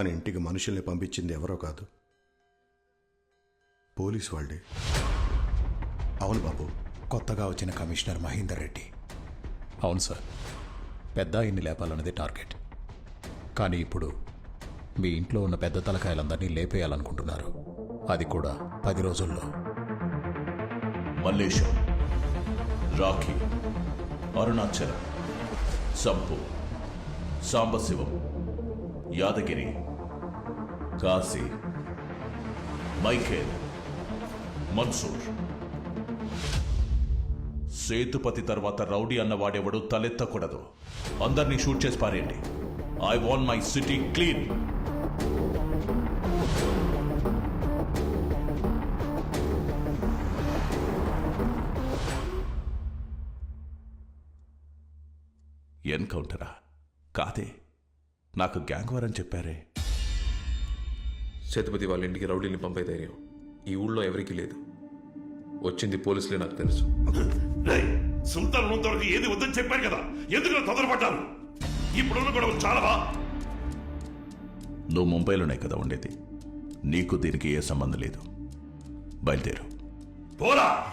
మన ఇంటికి మనుషుల్ని పంపించింది ఎవరో కాదు. పోలీస్ వాళ్ళే. అవును బాబు కొత్తగా వచ్చిన కమిషనర్ మహేందర్ రెడ్డి. అవును సార్. పెద్ద ఆయన్ని లేపాలన్నది టార్గెట్. కానీ ఇప్పుడు మీ ఇంట్లో ఉన్న పెద్ద తలకాయలందరినీ లేపేయాలనుకుంటున్నారు. అది కూడా పది రోజుల్లో. మల్లేశం రాఖీ అరుణాచలం సంపు సాంబశివం యాదగిరి కాశీ మైఖేల్ మన్సూర్ సేతుపతి తర్వాత రౌడీ అన్నవాడెవడు తలెత్తకూడదు. అందరినీ షూట్ చేసి పారేయండి. I want my city clean ఎన్కౌంటరా? కాదే. నాకు గ్యాంగ్ వారని అని చెప్పారే. సేతుపతి వాళ్ళ ఇంటికి రౌడీని పంపే ధైర్యం ఈ ఊళ్ళో ఎవరికీ లేదు. వచ్చింది పోలీసులే నాకు తెలుసు. సుల్తాన్ ఉన్నంతవరకు ఏది వద్దని చెప్పారు కదా? ఎందుకు ఇలా తొందరపడ్డారు? ఇప్పుడున్న గొడవలు చాలవా? నువ్వు ముంబైలోనే కదా ఉండేది. నీకు దీనికి ఏ సంబంధం లేదు. బయలుదేరు. పోరా!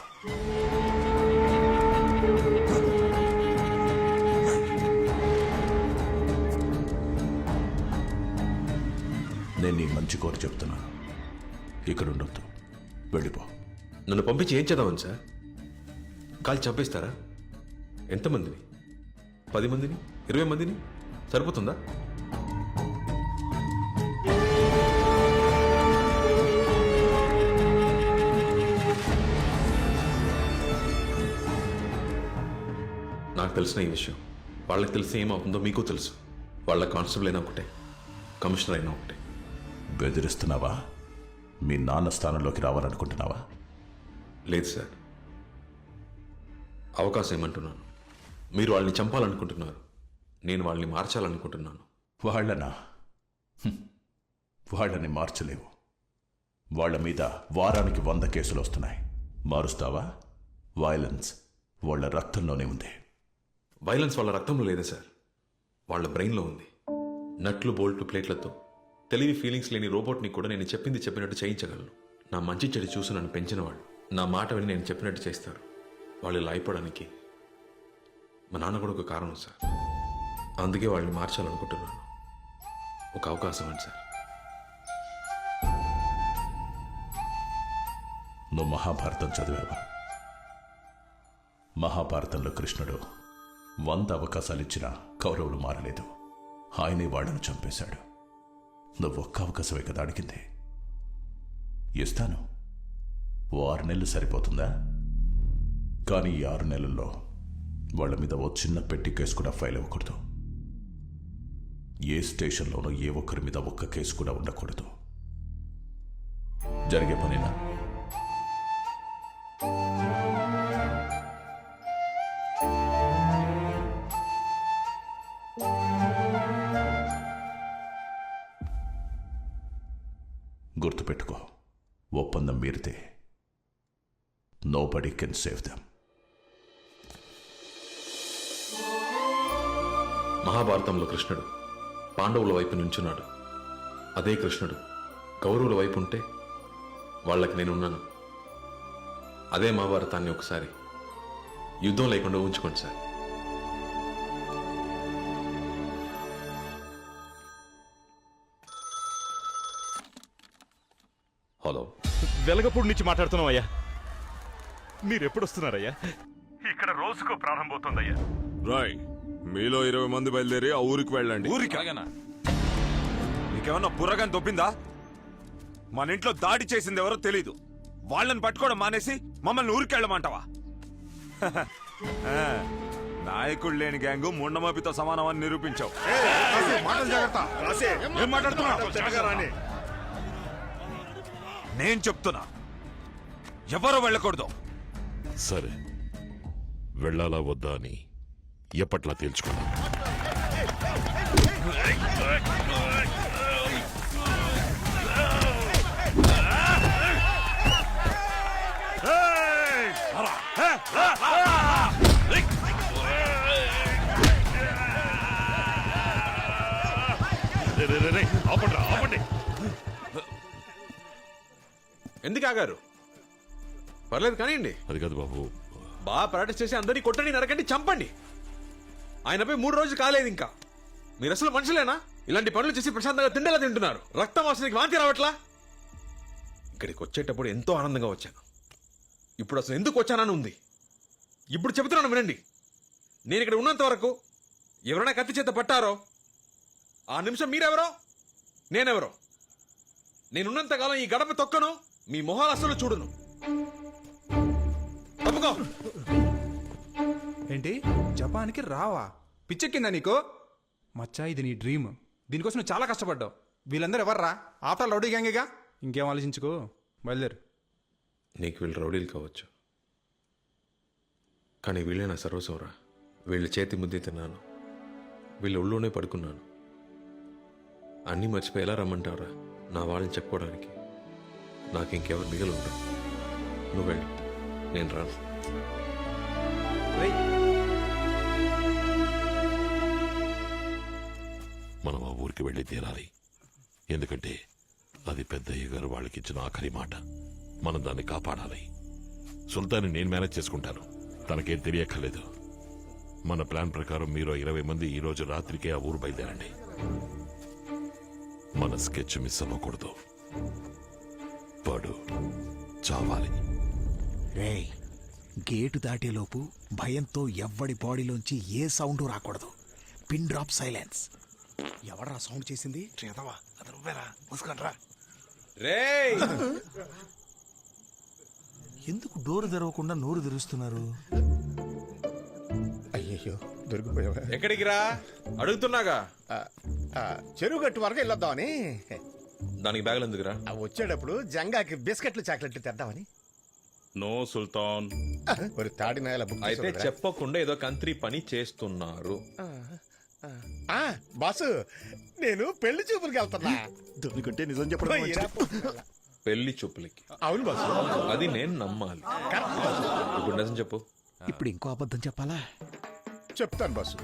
నేను నీ మంచి కోరి చెప్తున్నాను ఇక్కడ ఉండొద్దు. వెళ్ళిపో. నన్ను పంపించి ఏం చేద్దామని సార్? కాల్ చంపేస్తారా? ఎంతమందిని పది మందిని? ఇరవై మందిని? సరిపోతుందా? నాకు తెలిసిన ఈ విషయం. వాళ్ళకి తెలిసి ఏమవుతుందో మీకు తెలుసు. వాళ్ళ కానిస్టేబుల్ అయినా ఒకటే. కమిషనర్ అయినా ఒకటే. బెదిరిస్తున్నావా? మీ నాన్న స్థానంలోకి రావాలనుకుంటున్నావా? లేదు సార్. అవకాశం ఏమంటున్నాను మీరు వాళ్ళని చంపాలనుకుంటున్నారు. నేను వాళ్ళని మార్చాలనుకుంటున్నాను. వాళ్ళనా? హ్మ్. వాళ్ళని మార్చలేవు. వాళ్ళ మీద వారానికి వంద కేసులు వస్తున్నాయి. మారుస్తావా? వైలెన్స్ వాళ్ళ రక్తంలోనే ఉంది. వైలెన్స్ వాళ్ళ రక్తంలో లేదా సార్? వాళ్ళ బ్రెయిన్లో ఉంది. నట్లు బోల్ట్ ప్లేట్లతో. తెలివి ఫీలింగ్స్ లేని రోబోట్ని కూడా నేను చెప్పింది చెప్పినట్టు చేయించగలను. నా మంచి చెడు చూసి నన్ను పెంచిన వాళ్ళు నా మాట విని నేను చెప్పినట్టు చేస్తారు. వాళ్ళు ఇలా అయిపోవడానికి మా నాన్న కూడా ఒక కారణం సార్. అందుకే వాళ్ళని మార్చాలనుకుంటున్నాను. ఒక అవకాశం అండి సార్. నువ్వు మహాభారతం చదివావా? మహాభారతంలో కృష్ణుడు వంద అవకాశాలు ఇచ్చినా కౌరవులు మారలేదు. ఆయనే వాళ్ళను చంపేశాడు. నువ్వు ఒక్క అవకాశమే కదా అడిగింది. ఇస్తాను. ఓ ఆరు నెలలు సరిపోతుందా? కానీ ఈ ఆరు నెలల్లో వాళ్ళ మీద ఓ చిన్న పెట్టి కేసు కూడా ఫైల్ అవ్వకూడదు. ఏ స్టేషన్లోనూ ఏ ఒక్కరి మీద ఒక్క కేసు కూడా ఉండకూడదు. జరిగే పనేనా? గుర్తుపెట్టుకో ఒప్పందం మీరితే nobody can save them మహాభారతంలో కృష్ణుడు పాండవుల వైపు నుంచున్నాడు. అదే కృష్ణుడు కౌరవుల వైపు ఉంటే వాళ్ళకి నేనున్నాను. అదే మహాభారతాన్ని ఒకసారి యుద్ధం లేకుండా ఉంచుకోండి సార్. హలో వెలగపూడి నుంచి మాట్లాడుతున్నాం అయ్యా మీరు ఎప్పుడు వస్తున్నారయ్యా ఇక్కడ రోజుకో ప్రారంభమవుతుందయ్యా రాయ్ మీలో ఇరవై మంది బయలుదేరి ఆ ఊరికి వెళ్ళండి. ఊరికి నీకేమన్నా బుర్రగాని దొబ్బిందా? మన ఇంట్లో దాడి చేసింది ఎవరో తెలీదు. వాళ్ళని పట్టుకోవడం మానేసి మమ్మల్ని ఊరికి వెళ్ళమంటావా? ఆ, నాయకుడు లేని గ్యాంగు ముండమపితో సమానం అని నిరూపించావు ఏం మాట్లాడుతున్నావు? నేను చెప్తున్నా ఎవరు వెళ్ళకూడదు సరే వెళ్ళాలా వద్దా అని ఎప్పట్లా తేల్చుకున్నా ఎందుకు ఆగారు? పర్లేదు కానివ్వండి. అది కాదు బాబు. బాగా ప్రాక్టీస్ చేసి అందరినీ కొట్టండి నరకండి చంపండి. ఆయనపై మూడు రోజులు కాలేదు ఇంకా. మీరు అసలు మనుషులేనా? ఇలాంటి పనులు చేసి ప్రశాంతంగా తిండేలా తింటున్నారు. రక్తం వాసనకి వాంతి రావట్లా? ఇక్కడికి వచ్చేటప్పుడు ఎంతో ఆనందంగా వచ్చాను. ఇప్పుడు అసలు ఎందుకు వచ్చానని ఉంది. ఇప్పుడు చెబుతున్నాను వినండి. నేను ఇక్కడ ఉన్నంత వరకు ఎవరైనా కత్తి చేత పట్టారో? ఆ నిమిషం మీరెవరో? నేనెవరో? నేనున్నంత కాలం ఈ గడప తొక్కను మీ మొహాలు అసలు చూడను. తప్పుకో. ఏంటి? జపాన్కి రావా? పిచ్చెక్కిందా నీకు? మచ్చా ఇది నీ డ్రీమ్. దీనికోసం నువ్వు చాలా కష్టపడ్డావు. వీళ్ళందరూ ఎవర్రా? ఆఫ్టర్ రౌడీ గ్యాంగేగా? ఇంకేం ఆలోచించుకో. బయలుదేరు. నీకు వీళ్ళు రౌడీలు కావచ్చు. కానీ వీళ్ళే నా సర్వస్వరా. వీళ్ళ చేతి ముద్దే తిన్నాను. వీళ్ళ ఒళ్ళోనే పడుకున్నాను. అన్నీ మర్చిపోయి ఎలా రమ్మంటారా నా వాళ్ళని చెప్పుకోవడానికి. నాకు ఇంకెవరు మిగిలి ఉండరు నువ్వు వెళ్ళు. నేను రాను. మనం ఆ ఊరికి వెళ్ళి తీరాలి. ఎందుకంటే అది పెద్దయ్య గారు వాళ్ళకి ఇచ్చిన ఆఖరి మాట. మనం దాన్ని కాపాడాలి. సుల్తాన్ని నేను మేనేజ్ చేసుకుంటాను. తనకేం తెలియక్కర్లేదు. మన ప్లాన్ ప్రకారం మీరు ఇరవై మంది ఈ రోజు రాత్రికే ఆ ఊరు బయలుదేరండి. మన స్కెచ్ మిస్ అవ్వకూడదు. వాడు చావాలి. రేయ్ గేటు దాటేలోపు భయంతో ఎవ్వడి బాడీలోంచి ఏ సౌండ్ రాకూడదు. Pin drop silence. ఎవడరా సౌండ్ చేసింది? చేతవా అది నువ్వేరా? ముసుకండ్రా. రే ఎందుకు డోరు తెరవకుండా నోరు తెరుస్తున్నారు? అయ్యయ్యో దొరికిపోయావా? ఎక్కడికి రా? అడుగుతున్నాగా? చెరువు గట్టు వరకు వెళ్ళొద్దామని. దానికి బ్యాగులు ఎందుకురా? ఆ వచ్చేటప్పుడు జంగాకి బిస్కెట్లు చాక్లెట్లు తెద్దామని. నో సుల్తాన్. మరి తాడి నాయల బుక్ అయితే? చెప్పకుండా ఏదో కంత్రి పని చేస్తున్నారు. ఆ, బాసు నేను పెళ్ళి చూపులకు వెళ్తున్నా. దొరికంటే నిజం చెప్పడం పెళ్ళి చూపులకి. అవును బాసు. అది నేను నమ్మాలి. Correct boss. ఇప్పుడు నిజం చెప్పు. ఇప్పుడు ఇంకో అబద్ధం చెప్పాలా? చెప్తాను బాసు.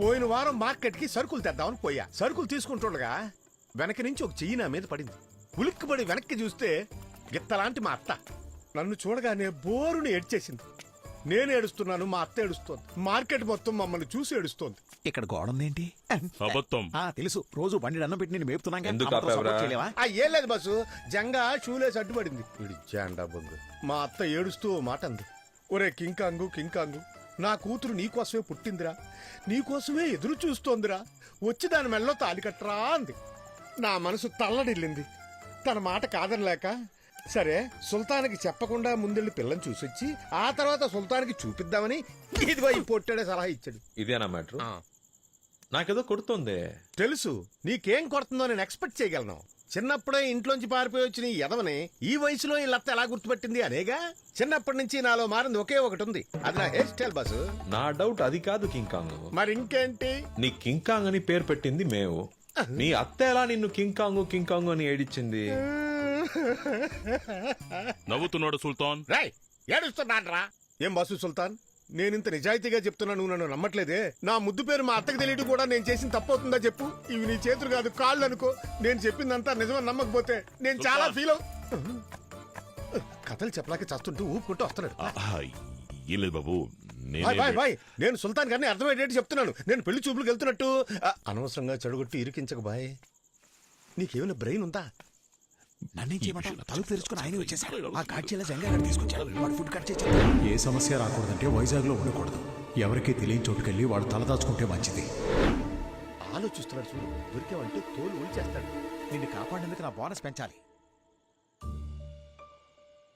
పోయిన వారం మార్కెట్కి సరుకులు తెద్దామని పోయా. సరుకులు తీసుకుంటుండగా వెనక నుంచి ఒక చెయ్యి నా మీద పడింది. ఉలిక్కిపడి వెనక్కి చూస్తే గిత్తలాంటి మా అత్త. నన్ను చూడగానే బోరుని ఏడ్చేసింది. నేను ఏడుస్తున్నాను మా అత్త ఏడుస్తోంది. మార్కెట్ మొత్తం మమ్మల్ని చూసి ఏడుస్తోంది. ఇక్కడ గోడ ఉందేంటి అబద్ధం. ఆ తెలుసు. రోజు బండి అన్నం పెట్టి నేను మేపుతున్నాగా ఎందుకు ఆపావురా? ఆ ఏం లేదు బస్సు. జంగా షూలేసి అడ్డుపడింది వీడి జాండా బొంగు. మా అత్త ఏడుస్తూ ఓ మాట అంది. ఒరే కింకాంగు కింకాంగు. నా కూతురు నీకోసమే పుట్టిందిరా. నీకోసమే ఎదురు చూస్తోందిరా. వచ్చి దాని మెల్లో తాలి కట్టరా అంది. నా మనసు తల్లడిల్లింది. తన మాట కాదనలేక సరే సుల్తాన్కి చెప్పకుండా ముందెళ్ళి పిల్లని చూసొచ్చి ఆ తర్వాత సుల్తాన్కి చూపిద్దామని ఇదిగో ఈ పొట్టాడే సలహా ఇచ్చాడు. ఇదేనా మ్యాటర్? నాకేదో కొడుతోంది. తెలుసు నీకేం కొడుతుందో నేను ఎక్స్పెక్ట్ చేయగలను. చిన్నప్పుడే ఇంట్లోంచి పారిపోయి వచ్చిన ఈ ఎదవని ఈ వయసులో ఈ లత్త ఎలా గుర్తుపెట్టింది అనేగా చిన్నప్పటి నుంచి నాలో మారింది ఒకే ఒకటి ఉంది. అది నా హెయిర్ స్టైల్ బాసు. నా డౌట్ అది కాదు కింకాంగ్ మరి ఇంకేంటి నీ కింకాంగ్ అని పేరు పెట్టింది మేము. నీ అత్త ఎలా నిన్ను కింకాంగు కింకాంగు అని ఏడిచ్చింది? నవ్వుతున్నాడు సుల్తాన్. రాయ్ ఏడుస్తున్నాడ్రా? ఏం బాసు సుల్తాన్? నేనింత నిజాయితీగా చెప్తున్నా నువ్వు నన్ను నమ్మట్లేదే? నా ముద్దు పేరు మా అత్తకి తెలియదు కూడా నేను చేసిన తప్పవుతుందా చెప్పు? ఇవి నీ చేతులు కాదు కాళ్ళు అనుకో. నేను చెప్పిందంతా నిజమని నమ్మకపోతే నేను చాలా ఫీల్ అవు కథలు చెప్పలేక చస్తుంటూ ఊపుకుంటూ వస్తున్నాడు. ఆహా, ఏం లేదు బాబు. బాయ్ బాయ్ నేనే బాయ్. నేను సుల్తాన్ గారిని అర్థమయ్యేటట్టు చెప్తున్నాను. నేను పెళ్ళి చూపులకు వెళ్తున్నట్టు ఆ, అనవసరంగా చెడగొట్టి ఇరికించక బాయ్. నీకేమైనా బ్రెయిన్ ఉందా? నన్నేం చేయమంటావు? తలుపు తెరుచుకుని ఆయన వచ్చేసాడు. ఆ కాడ్చీల జంగా అక్కడ తీసుకొచ్చాడు. వాడు ఫుడ్ కట్ చేసి ఏ సమస్య రాకూడదంటే వైజాగ్లో ఉండకూడదు. ఎవరికీ తెలియని చోటుకెళ్ళి వాడు తలదాచుకుంటే మంచిది. ఆలోచిస్తున్నాడు చూడు. దొరికావంటే తోలు ఊల్చేస్తాడు. నిన్ను కాపాడేందుకు నా బోనస్ పెంచాలి.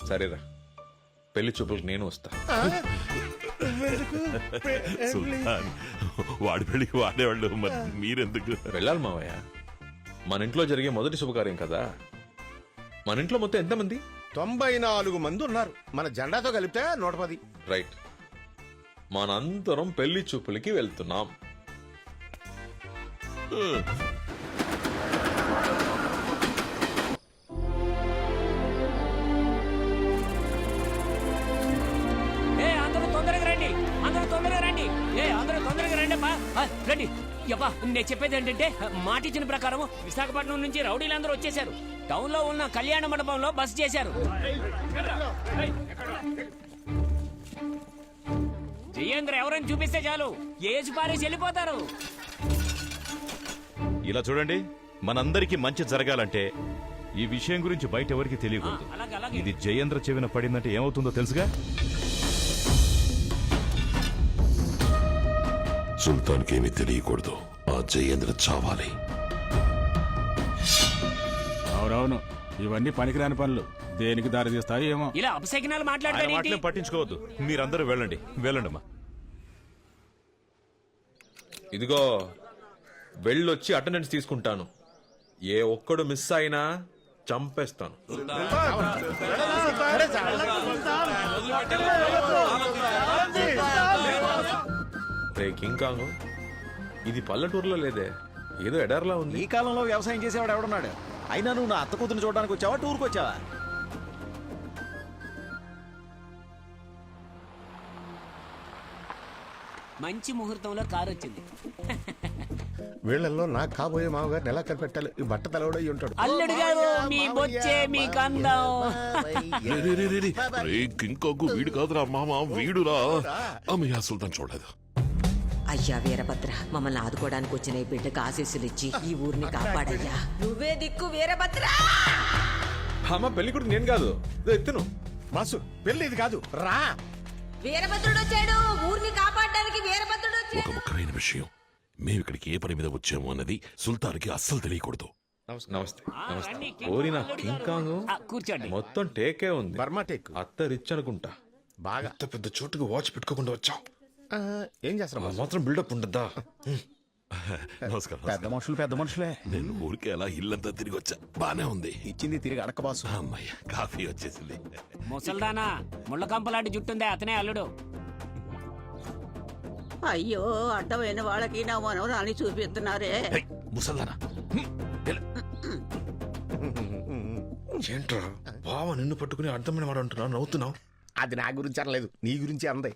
సరేరా. పెళ్ళి చూపులకు నేను వస్తా. సుల్తాన్ వాడి పెళ్ళికి వాడేవాళ్ళు మరి మీరెందుకు? వెళ్ళాలి మావయ్య. మన ఇంట్లో జరిగే మొదటి శుభకార్యం కదా. మన ఇంట్లో మొత్తం ఎంతమంది? తొంభై నాలుగు మంది ఉన్నారు. మన జెండాతో కలిపితే నూట పది. రైట్. మనందరం పెళ్ళి చూపులకి వెళ్తున్నాం. రండి. యబ్బా నేను చెప్పేది ఏంటంటే మాట ఇచ్చిన ప్రకారం విశాఖపట్నం నుంచి రౌడీలందరూ వచ్చేసారు టౌన్లో ఉన్న కళ్యాణ మండపంలో బస్ చేశారు. జయేంద్ర ఎవరని చూపిస్తే చాలు. ఏజ్ పారేసి వెళ్ళిపోతారు. ఇలా చూడండి మనందరికీ మంచి జరగాలంటే ఈ విషయం గురించి బయట ఎవరికి తెలియకూడదు. ఇది జయేంద్ర చెవిన పడిందంటే ఏమవుతుందో తెలుసుగా? సుల్తాన్కి ఏమీ తెలియకూడదు. ఆ జయేంద్ర చావాలి. అవునవును. ఇవన్నీ పనికిరాని పనులు. దేనికి దారి తీస్తాయి ఏమో. ఇలా అపశకినాలు ఆయన మాట్లాడతాడేంటి మాటలేం పట్టించుకోవద్దు. మీరందరూ వెళ్ళండి. వెళ్ళండి అమ్మా ఇదిగో వెళ్ళొచ్చి అటెండెన్స్ తీసుకుంటాను. ఏ ఒక్కడు మిస్ అయినా చంపేస్తాను. కాంగ్ ఇది పల్లెటూరులో లేదే. ఏదో ఎడార్లా ఉంది. ఈ కాలంలో వ్యవసాయం చేసేవాడు ఎవడున్నాడు? అయినా నువ్వు నా అత్త కూతురు చూడడానికి వచ్చావా? టూర్కి వచ్చావా? మంచి ముహూర్తంలో కారు వచ్చింది. వీళ్ళల్లో నా కాబోయే మామగారిని ఎలా కనిపెట్టాలి? ఈ బట్ట తలవడై ఉంటాడు అల్లుడు గారు మీ బొచ్చే మీ కందం. రే, కింకాకు వీడు కాదురా మామ వీడురా. అమ్మయ్య సుల్తాన్ చూడలేదు. అయ్యా వీరభద్ర మమ్మల్ని ఆదుకోవడానికి వచ్చిన ఈ బిడ్డకు ఆశీస్సులు ఇచ్చి ఈ ఊరిని కాపాడయ్యా. నువ్వే దిక్కు వీరభద్ర! అమ్మ పెళ్ళి కొడుకు నేను కాదు. ఎత్తును. బాసు పెళ్ళి ఇది కాదు. రా. వీరభద్రుడు వచ్చాడు. ఊరిని కాపాడడానికి వీరభద్రుడు ఒక వచ్చాడు ముఖ్యమైన విషయం. మేము ఇక్కడికి ఏ పని మీద వచ్చాము అన్నది సుల్తాన్కి అస్సలు తెలియకూడదు. నమస్తే. నమస్తే. ఆ, నమస్తే. రండి, కింగ్ ఓరి నా అల్లుడు కింగ్ గారు. కాంగ్. ఆ, కూర్చోండి. మొత్తం టేకే ఉంది. Burma teak. అత్త రిచ్ అనుకుంటా బాగా పెద్ద చోటుకి వాచ్ పెట్టుకోకుండా వచ్చాం. ఏం చేస్తారా? మాత్రం బిల్డప్ ఉండద్దా నమస్కారం పెద్ద మనుషులు పెద్ద మనుషులే. నేను ఊరికే అలా ఇల్లంతా తిరిగి వచ్చా. బానే ఉంది. ఇచ్చింది తిరిగి అడక్క బాసు. అమ్మయ్య కాఫీ వచ్చేసింది. ముసల్దానా ముళ్ళ కంపలాంటి జుట్టుందే అతనే అల్లుడు. అయ్యో అడ్డమైన వాళ్ళకి నా మనవరాన్ని చూపిస్తున్నారే. ముసల్దానా. ఏంట్రా? బావ నిన్ను పట్టుకుని అర్థమైన వాడు అంటున్నా నవ్వుతున్నావు? అది నా గురించి అనలేదు. నీ గురించి అందే.